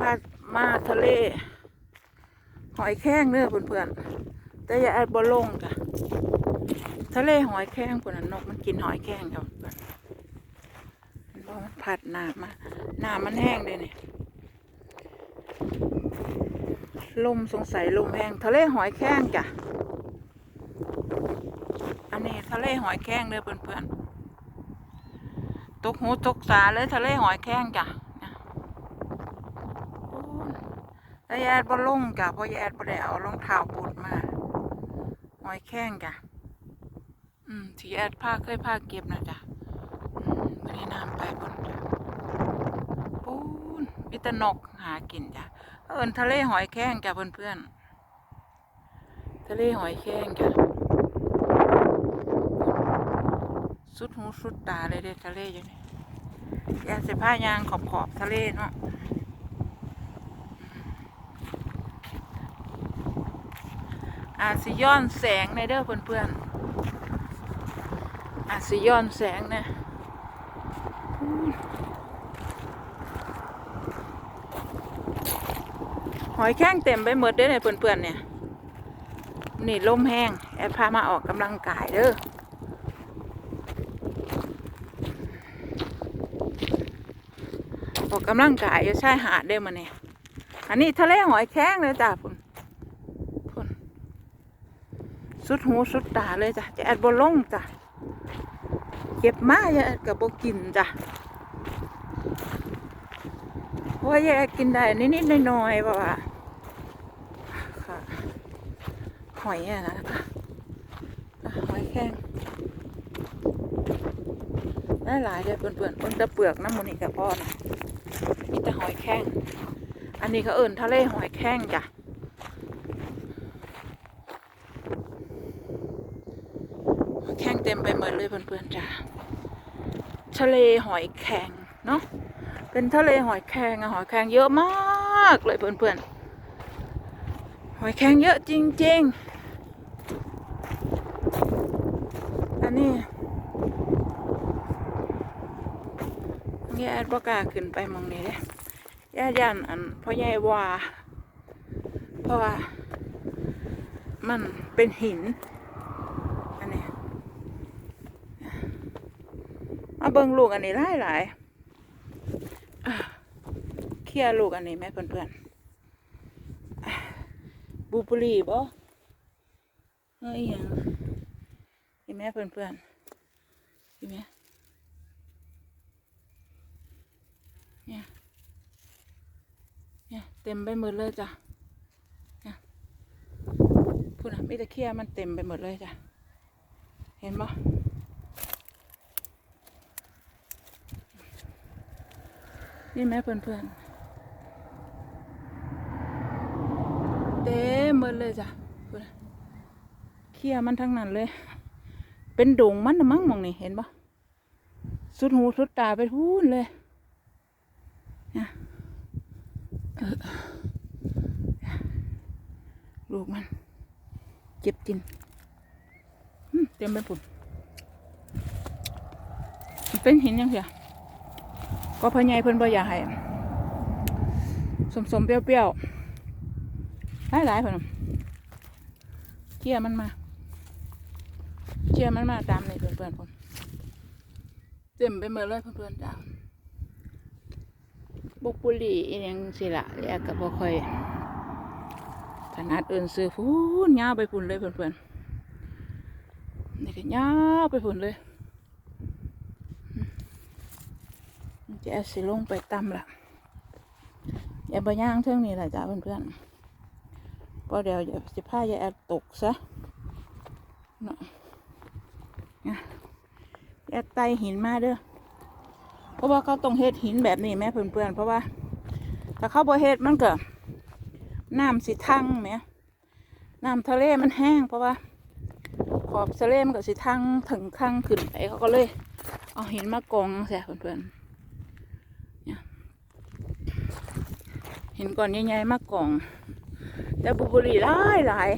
พามาทะเล หอยแข้งเด้อเพื่อนๆแต่อย่าแอดบ่ลงจ้ะทะเลหอยแข้งคนนั้นนกมันกินหอยแข้งครับเพื่อนมันผัดน้ำมาน้ำมันแห้งเลยเนี่ยลมสงสัยลมแห้งทะเลหอยแข้งจ้ะอันนี้ทะเลหอยแข้งเด้อเพื่อนๆตกหูตกตาเลยทะเลหอยแข้งจ้ะ แล้วยาดบ่ลงจ้ะเพราะยาดบ่ได้เอารองเท้าบูทมาหอยแข้งจ้ะอืมที่ยาดผ้าเคยผ้าเก็บนะจ้ะไม่ได้น้ำไปบนจ้ะปูนมีแตนกหากินจ้ะเอินทะเลหอยแข้งจ้ะเพื่อนๆทะเลหอยแข้งจ้ะสุดหูสุดตาเลยเด้ทะเลอยู่นี่ยาสิผ้ายางขอบขอบทะเลเนาะ อาจสิย้อนแสงในเด้อเพื่อนๆอาจสิย้อนแสงนะหอยแข้งเต็มไปหมดเด้อเนี่ยเพื่อนๆเนี่ยนี่ลมแห้งแอดพามาออกกำลังกายเด้อออกกำลังกายอยู่ชายหาดเด้อมาเนี่ยอันนี้ทะเลหอยแข้งเลยจ้าพุ่น พุ่น สุดหูสุดตาเลยจ้ะจะแอดบอลงจ้ะเก็บมาแอดกับบกินจ้ะเพราะว่าแอดกินได้นิดๆหน่อยๆเพราะว่าค่ะหอยอะนะอะหอยแข้งได้หลายเลยเปื่อนๆมันจะเปลือกน้ำมันนี่กับพ่อนะมีแต่หอยแข้งอันนี้เขาเอิ่นทะเลหอยแข้งจ้ะ แข้งเต็มไปหมดเลยเพื่อนๆจ้าทะเลหอยแครงเนาะเป็นทะเลหอยแครงอะหอยแครงเยอะมากเลยเพื่อนๆหอยแครงเยอะจริงๆอันนี้แย่บ่กล้าขึ้นไปมองนี้เลยย่าย่านอันเพราะยายว่าเพราะว่ามันเป็นหินนี้ มา เบิ่งลูกอันนี้หลายหลายเคลียลูกอันนี้ไหมเพื่อนๆบูบุรีบ่เฮ้ยยังเห็นไหมเพื่อนๆเห็นไหมเนี่ยเนี่ยเต็มไปหมดเลยจ้ะเนี่ยพูดนะมีแต่เคียมันเต็มไปหมดเลยจ้ะ เห็นบ่ นี่แม่เพื่อนๆเต็มหมดเลยจ้ะพูดนเคลียมันทั้งนั้นเลย เป็นดงมันนะมั้งมองนี่เห็นปะสุดหูสุดตาไปพูนเลยนะเออลูกมัน เจ็บจินอืมเต็มไปปุ่นมันเป็นหินยังเสีย ก็พ่อใหญ่เพิ่นบ่อยากให้สมสมๆเปรี้ยวๆหลายหลายๆเพิ่นเชี่ยมันมาเชี่ยมันมาตามนี่เพื่อนๆผมเต็มไปหมดเลยเพื่อนๆจ้าบุกบุหรี่อีหยังสิละเรียกกับบ่ค่อยถนัดเอินซื้อฟูนยาวไปพุ่นเลยเพื่อนๆนี่ก็ยาวไปพุ่นเลย จะเอสิลงไปตำละอย่าไปย่างเท่งนี้แหละจ้าเพื่อนๆเพราะเดี๋ยวอย่าสิผ้าอย่าแอดตกซะเนาะนะแอดไตหินมาเด้อเพราะว่าเขาต้องเฮ็ดหินแบบนี้แม่เพื่อนๆเพราะว่าถ้าเขาบ่เฮ็ดมันก็น้ำสิทั้งแหม่น้ำทะเลมันแห้งเพราะว่า ขอบทะเลมันก็สิทั้งถึงทั้งขึ้นไปเขาก็เลย เอาหินมากองใส่เพื่อนๆ เห็นก่อนใหญ่ๆมากกล่อง แต่บุบุรีหลายหลาย